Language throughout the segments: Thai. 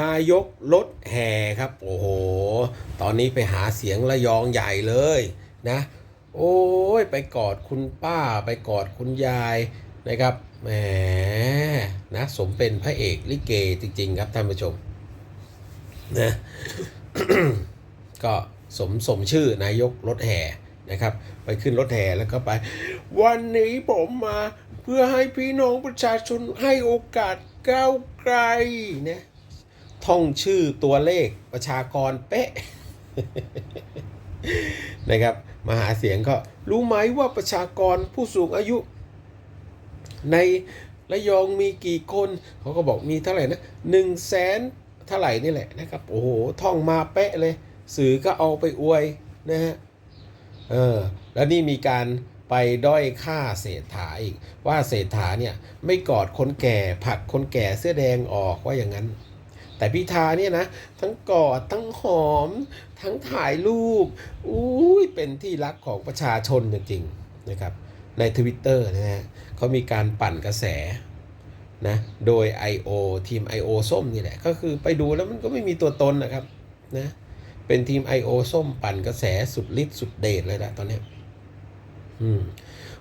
นายกรถแห่ครับ โอ้โห ตอนนี้ไปหาเสียงระยองใหญ่เลยนะ โอ้ยไปกอดคุณป้าไปกอดคุณยายนะครับแหมนะสมเป็นพระเอกลิเกจริง ๆ ครับท่านผู้ชมนะก็สมสมชื่อนายกรถแห่นะครับ ไปขึ้นรถแห่แล้วก็ไป วันนี้ผมมาเพื่อให้พี่น้องประชาชนให้โอกาสก้าวไกลนะ ท่องชื่อตัวเลขประชากรเป๊ะนะครับมาหาเสียงก็รู้ไหมว่าประชากรผู้สูงอายุ ในระยองมีกี่คน เขาก็บอกมีเท่าไหร่นะหนึ่งแสนเท่าไหร่นี่แหละนะครับ โอ้โห ท่องมาเป๊ะเลย สื่อก็เอาไปอวยนะฮะเออแล้วนี่มีการไปด้อยค่าเศรษฐาอีก ว่าเศรษฐาเนี่ย ไม่กอดคนแก่ผลักคนแก่เสื้อแดงออกว่าอย่างนั้น แต่พิธาเนี่ยนะ ทั้งกอดทั้งหอม ทั้งถ่ายรูปอุ้ยเป็นที่รักของประชาชนจริงๆนะครับ ในทวิตเตอร์นะฮะเขามีการปั่นกระแสนะโดย I.O. ทีม I.O. ส้มนี่แหละ ก็คือไปดูแล้วมันก็ไม่มีตัวตนนะครับนะเป็นทีม I.O. ส้มปั่นกระแสสุดฤทธิ์สุดเดชเลยนะตอนนี้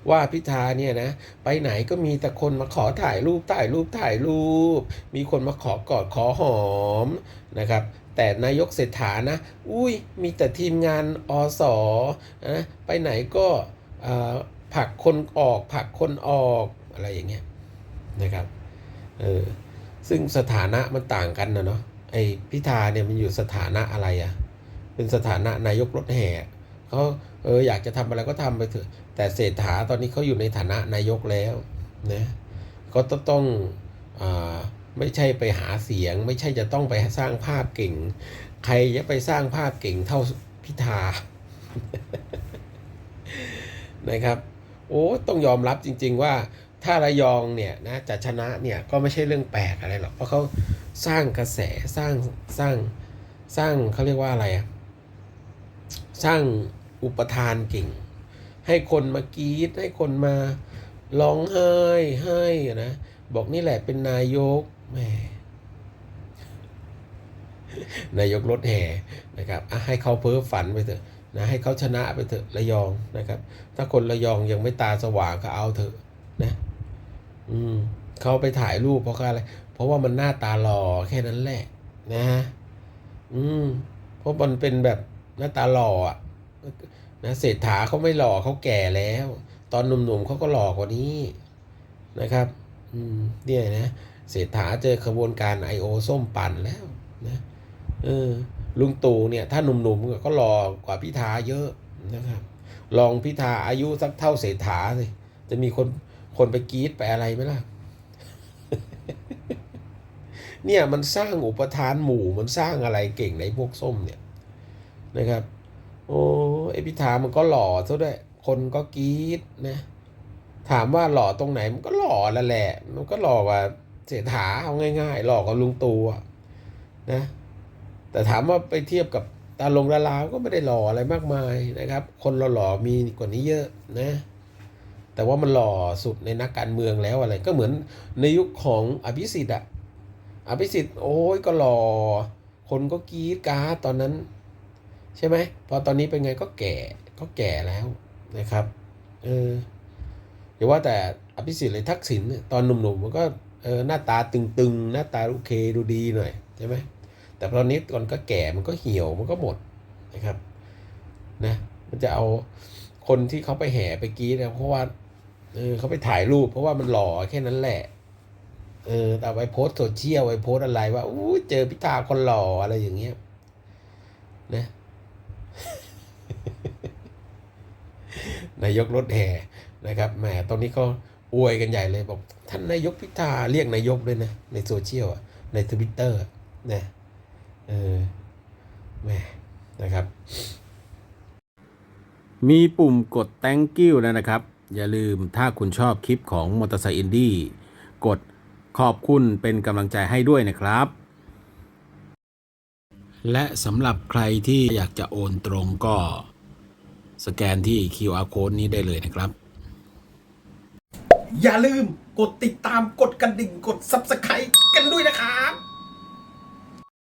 ว่าพิธาเนี่ยนะ ไปไหนก็มีแต่คนมาขอถ่ายรูปถ่ายรูปถ่ายรูป มีคนมาขอกอดขอหอมนะครับ แต่นายกเศรษฐานะ อุ้ยมีแต่ทีมงานอสอนะไปไหนก็ผักคนออกผักคนออกอะไรอย่างเงี้ยนะครับเออซึ่งสถานะมันต่างกันนะเนาะไอพิธาเนี่ยมันอยู่สถานะอะไรอะเป็นสถานะนายกรถแห่ เขาเอออยากจะทำอะไรก็ทำไปเถอะแต่เศรษฐาตอนนี้เขาอยู่ในฐานะนายกแล้วนะก็ต้องต้องอาไม่ใช่ไปหาเสียง ไม่ใช่จะต้องไปสร้างภาพเก่ง ใครจะไปสร้างภาพเก่งเท่าพิธานะครับโอ้ต้องยอมรับจริง ๆ ว่าถ้าระยองเนี่ยนะจะชนะเนี่ยก็ไม่ใช่เรื่องแปลกอะไรหรอกเพราะเขาสร้างกระแสสร้างสร้างสร้างเขาเรียกว่าอะไรอะสร้าง อุปทานเก่ง ให้คนมากรีดให้คนมาร้องไห้ให้นะบอกนี่แหละเป็นนายกแหมนายกรถแห่นะครับให้เขาเพ้อฝันไปเถอะนะให้เขาชนะไปเถอะระยองนะครับ ถ้าคนระยองยังไม่ตาสว่างก็เอาเถอะนะ อืมเขาไปถ่ายรูปเพราะอะไร เพราะว่ามันหน้าตาหล่อแค่นั้นแหละ นะ อืมเพราะมันเป็นแบบหน้าตาหล่ออะ นะเศรษฐาเขาไม่หล่อเขาแก่แล้ว ตอนหนุ่มๆเขาก็หล่อกว่านี้นะครับอืมเนี่ยนะเศรษฐาเจอขบวนการ I.O. ส้มปั่นแล้วนะเออลุงตู่เนี่ย ถ้าหนุ่มๆก็หล่อกว่าพิธาเยอะนะครับ ลองพิธาอายุสักเท่าเศรษฐาสิจะมีคนคนไปกรีดไปอะไรไหมล่ะเนี่ยมันสร้างอุปทานหมู่มันสร้างอะไรเก่งในพวกส้มเนี่ยนะครับ โอ้ไอพิธามันก็หล่อซะด้วย คนก็กรี๊ดนะถามว่าหล่อตรงไหนมันก็หล่อล้วแหละ มันก็หล่อกว่าเศรษฐาเอาง่ายๆ หล่อกว่าลุงตู่ะนะ แต่ถามว่าไปเทียบกับตาลงดาราก็ไม่ได้หล่ออะไรมากมายนะครับ คนหล่อๆมีกว่านี้เยอะนะ แต่ว่ามันหล่อสุดในนักการเมืองแล้วอะไร ก็เหมือนในยุคของอภิสิทธิ์อะอภิสิทธิ์โอ้ยก็หล่อคนก็กรี๊ดกาตอนนั้น ใช่ไหมพอตอนนี้เป็นไงก็แก่ก็แก่แล้วนะครับเอออย่าว่าแต่อภิสิทธิ์เลยทักษิณเนี่ยตอนหนุ่มๆมันก็เออหน้าตาตึงๆ หน้าตาโอเคดูดีหน่อยใช่ไหมแต่ตอนนี้ก่อนก็แก่มันก็เหี่ยวมันก็หมดนะครับนะมันจะเอาคนที่เขาไปแห่ไปกรีดนี่ยเพราะว่าเออเขาไปถ่ายรูป เพราะว่ามันหล่อแค่นั้นแหละเออแต่ไว้โพสต์โซเชียลไว้โพสต์อะไรว่าอู้เจอพิธาคนหล่ออะไรอย่างเงี้ยนะ นายกรถแห่นะครับแหมตอนนี้ก็อวยกันใหญ่เลยบอกท่านนายกพิธาเรียกนายกเลยนะ ในโซเชียลในทวิตเตอร์นะเออแหมนะครับ มีปุ่มกด thank you แล้วนะครับ อย่าลืมถ้าคุณชอบคลิปของมอเตอร์ไซค์อินดี้กดขอบคุณเป็นกำลังใจให้ด้วยนะครับ และสำหรับใครที่อยากจะโอนตรงก็ สแกนที่ QR code นี้ได้เลยนะครับ อย่าลืมกดติดตามกดกระดิ่งกด Subscribe กันด้วยนะครับ